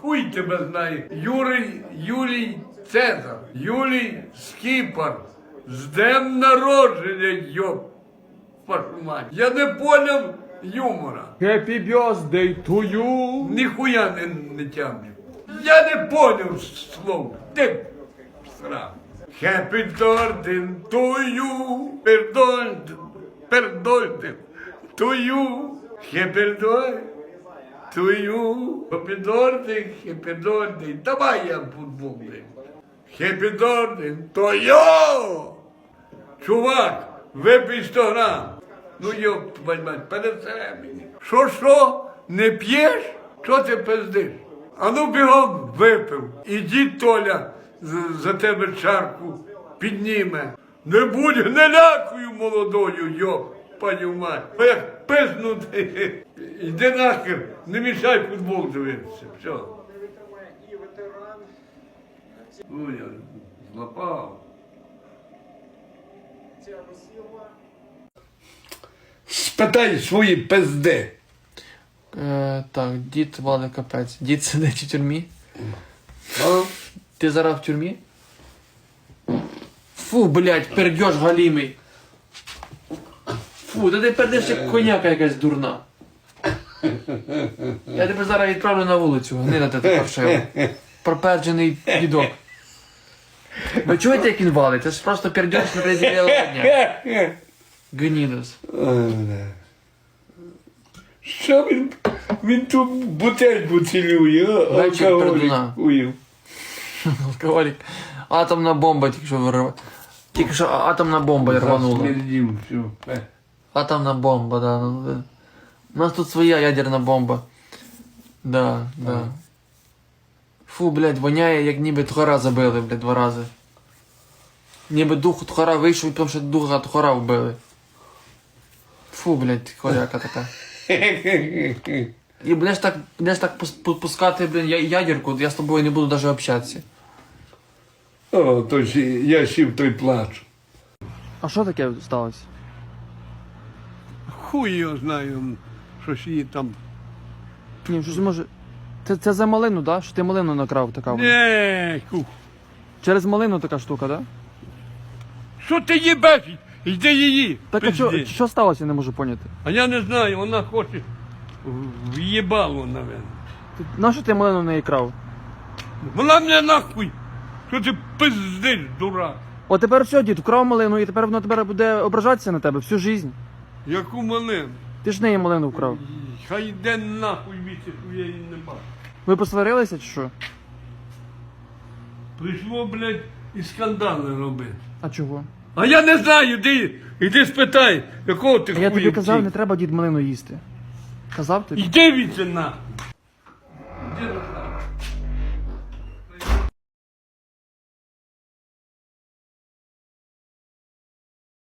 Хуй тебе знає. Юрій, Юлій Цезар, Юлій Скіпар. З днем народження, йоп. Вашу. Я не поняв юмора. Happy birthday to you. Ніхуя не, не тямлю. Я не поняв слов. Ти срав. Happy birthday to you. Пердольден. Пердольден. To you. Happy birthday birthday, happy birthday. Давай я. Happy birthday to you. Чувак, випий 100 грам. Ну твою мать, пересере мені. Що, що, не п'єш? Що ти пиздиш? А ну бігом випив. І Толя за тебе чарку підніме. Не будь гнилякою молодою, йоп, паню мать. Бо пизнути, йди нахер, не мішай футбол дивитися. Все. Ну, я злапав. Спитай свої пизди. Е, так, дід вали капець. Дід сидить у тюрмі. А? Ти зараз в тюрмі? Фу, блядь, пердьош галімий. Фу, та ти пердеш як коняка якась дурна. Я тебе зараз відправлю на вулицю, гнила ти така вшила. Проперджений дідок. Ви чуєте, як він валить? Це ж просто пердьош на президентського дня. Гнідос. Що він, він ту бутельку цілює, алкоголік. Алкоголік. Атомна бомба тільки що вирвала. Тільки що атомна бомба рванула. Засмердів, все. Атомна бомба, да. ну. У нас тут своя ядерна бомба. Да, да. Фу, блядь, воняє, як ніби тхора забили, блядь, два рази. Ніби дух тхора вийшов, тому що духа тхора вбили. Фу, блядь, хоряка така. І будеш так, будеш так пус- пу- пускати, блін, я- ядерку, я з тобою не буду навіть общатися. О, то ж я сів той плач. А що таке сталося? Хуй його знаю, щось її там. Ні, щось може. Це, це за малину, да? Що ти малину накрав така? вона? Не, ку. Через малину така штука, да? Що ти їбеш? Йди її. Так а що, пизди. що сталося, я не можу поняти. А я не знаю, вона хоче в- в'їбало, напевно. Ти- Нащо ти малину в неї крав? Вона мене нахуй. Що ти пиздиш, дурак? О, тепер все, дід, вкрав малину, і тепер вона тепер буде ображатися на тебе всю життя. Яку малину? Ти ж неї малину вкрав. Хай йде нахуй віці, я її не бачу. Ви посварилися чи що? Прийшло, блядь, і скандали робити. А чого? А я не знаю, іди, іди спитай, якого ти А я тобі казав, не треба дід малину їсти. Казав тобі? Іди віці нахуй. Іди нахуй.